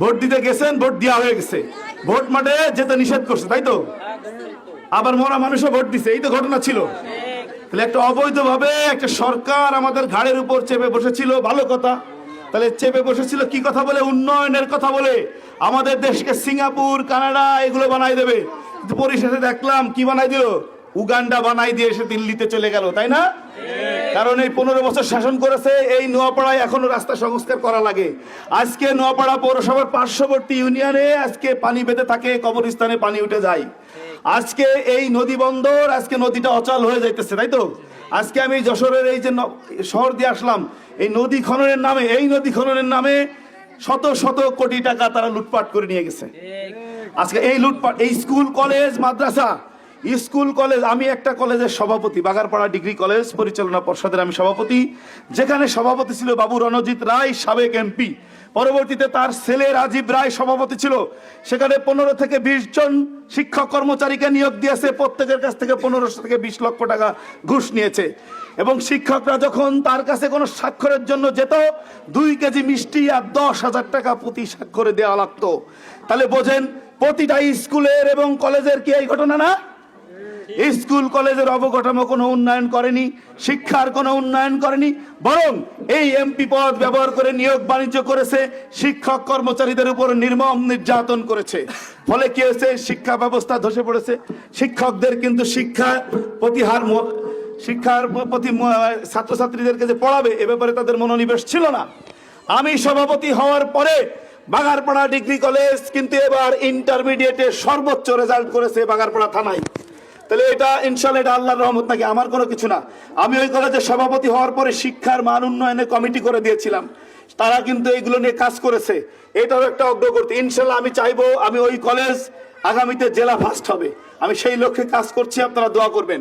Vote দিতে গেছেন, vote দেওয়া হয়ে গেছে। ভোট মাঠে যেতে নিষেধ করছে, তাই তো? আবার মরা মানুষও ভোট দিছে, এই তো ঘটনা ছিল। তাহলে একটা অবৈধভাবে একটা সরকার আমাদের ঘাড়ের উপর চেপে বসেছিল, ভালো কথা। তাহলে চেপে বসেছিল কি কথা বলে? উন্নয়নের কথা বলে। আমাদের দেশকে সিঙ্গাপুর, কানাডা, এগুলো বানাই দেবে। পরিশেষে দেখলাম, কি বানাই দিল? উগান্ডা বানাই দিয়ে এসে দিল্লিতে চলে গেল, তাই না? কারণ এই পনেরো বছর শাসন করেছে এই নোয়াপাড়ায় এখনও রাস্তা সংস্কার করা লাগে। আজকে নোয়াপাড়া পৌরসভার পার্শ্ববর্তী ইউনিয়নে আজকে পানি বেঁধে থাকে কবরস্থানে পানি উঠে যায়। আজকে এই নদী বন্দর আজকে নদীটা অচল হয়ে যাইতেছে তাই তো? আজকে আমি যশোরের এই যে শহর দিয়ে আসলাম এই নদী খননের নামে এই নদী খননের নামে শত শত কোটি টাকা তারা লুটপাট করে নিয়ে গেছে। আজকে এই লুটপাট এই স্কুল কলেজ মাদ্রাসা স্কুল, কলেজ, আমি একটা কলেজের সভাপতি, বাগারপাড়া ডিগ্রি কলেজ পরিচালনা পর্ষদের আমি সভাপতি, যেখানে সভাপতি ছিল বাবু রণজিৎ রায়, সাবেক এমপি। পরবর্তীতে তার ছেলে রাজীব রায় সভাপতি ছিল। সেখানে পনেরো থেকে বিশ জন শিক্ষক কর্মচারীকে নিয়োগ দিয়েছে। প্রত্যেকের কাছ থেকে পনেরোশো থেকে বিশ লক্ষ টাকা ঘুষ নিয়েছে। এবং শিক্ষকরা যখন তার কাছে কোনো স্বাক্ষরের জন্য যেত, দুই কেজি মিষ্টি আর দশ হাজার টাকা প্রতি স্বাক্ষরে দেওয়া লাগতো। তাহলে বোঝেন, প্রতিটা স্কুলের এবং কলেজের কি এই ঘটনা না? স্কুল, কলেজের অবকাঠামো কোনো উন্নয়ন করেনি, শিক্ষার কোনো উন্নয়ন করেনি, বরং এই এমপি পদ ব্যবহার করে নিয়োগ বাণিজ্য করেছে, শিক্ষক কর্মচারীদের উপর নির্মম নির্যাতন করেছে। ফলে কি হয়েছে? শিক্ষা ব্যবস্থা ধসে পড়েছে। শিক্ষকদের কিন্তু শিক্ষা প্রতিহার শিক্ষার প্রতি ছাত্রছাত্রীদেরকে যে পড়াবে, এ ব্যাপারে তাদের মনোনিবেশ ছিল না। আমি সভাপতি হওয়ার পরে বাগারপাড়া ডিগ্রি কলেজ কিন্তু এবার ইন্টারমিডিয়েটে সর্বোচ্চ রেজাল্ট করেছে বাগারপাড়া থানায়। তাহলে এটা ইনশাল্লাহ এটা আল্লাহর রহমত নাকি আমার কোনো কিছু না। আমি ওই কলেজের সভাপতি হওয়ার পরে শিক্ষার মান উন্নয়নে কমিটি করে দিয়েছিলাম। তারা কিন্তু এইগুলো নিয়ে কাজ করেছে। এটাও একটা অগ্রগতি। ইনশাল্লাহ আমি চাইব আমি ওই কলেজ আগামীতে জেলা ফার্স্ট হবে। আমি সেই লক্ষ্যে কাজ করছি, আপনারা দোয়া করবেন।